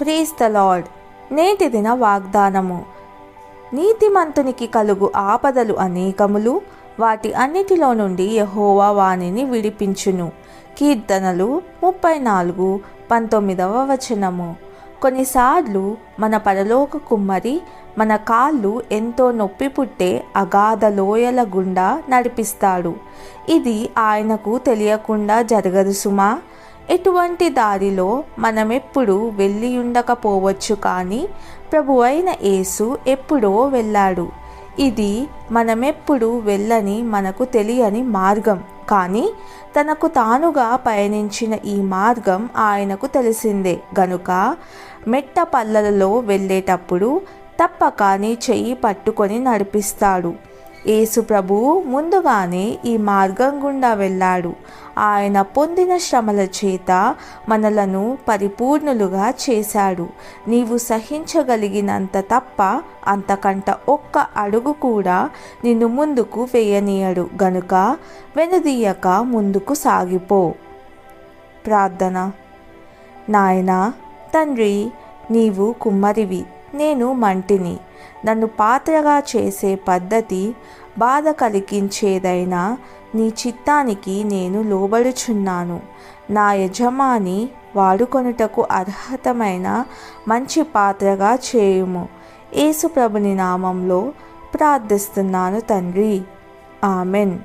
ప్రీస్ the lord. నేటి దిన వాగ్దానము. నీతిమంతునికి కలుగు ఆపదలు అనేకములు వాటి అన్నిటిలో నుండి యహోవా వాణిని విడిపించును. కీర్తనలు ముప్పై నాలుగు పంతొమ్మిదవ వచనము. కొన్నిసార్లు మన పరలోక కుమ్మరి మన కాళ్ళు ఎంతో నొప్పి పుట్టే అగాధ లోయల గుండా నడిపిస్తాడు. ఇది ఆయనకు తెలియకుండా జరగదు సుమా. ఎటువంటి దారిలో మనమెప్పుడు వెళ్ళి ఉండకపోవచ్చు కానీ ప్రభువైన యేసు ఎప్పుడో వెళ్ళాడు. ఇది మనమెప్పుడు వెళ్ళని మనకు తెలియని మార్గం. కానీ తనకు తానుగా పయనించిన ఈ మార్గం ఆయనకు తెలిసిందే. గనుక మెట్ట పల్లలలో వెళ్ళేటప్పుడు తప్పక నీ చెయ్యి పట్టుకొని నడిపిస్తాడు. యేసు ప్రభువు ముందుగానే ఈ మార్గం గుండా వెళ్ళాడు. ఆయన పొందిన శ్రమల చేత మనలను పరిపూర్ణులుగా చేశాడు. నీవు సహించగలిగినంత తప్ప అంతకంట ఒక్క అడుగు కూడా నిన్ను ముందుకు వేయనీయడు. గనుక వెనుదీయక ముందుకు సాగిపో. ప్రార్థన. నాయనా తండ్రి నీవు కుమ్మరివి. నేను మంటిని. నన్ను పాత్రగా చేసే పద్ధతి బాధ కలిగించేదైనా నీ చిత్తానికి నేను లోబడుచున్నాను. నా యజమాని వాడుకొనుటకు అర్హతమైన మంచి పాత్రగా చేయుము. యేసుప్రభుని నామంలో ప్రార్థిస్తున్నాను తండ్రి. ఆమెన్.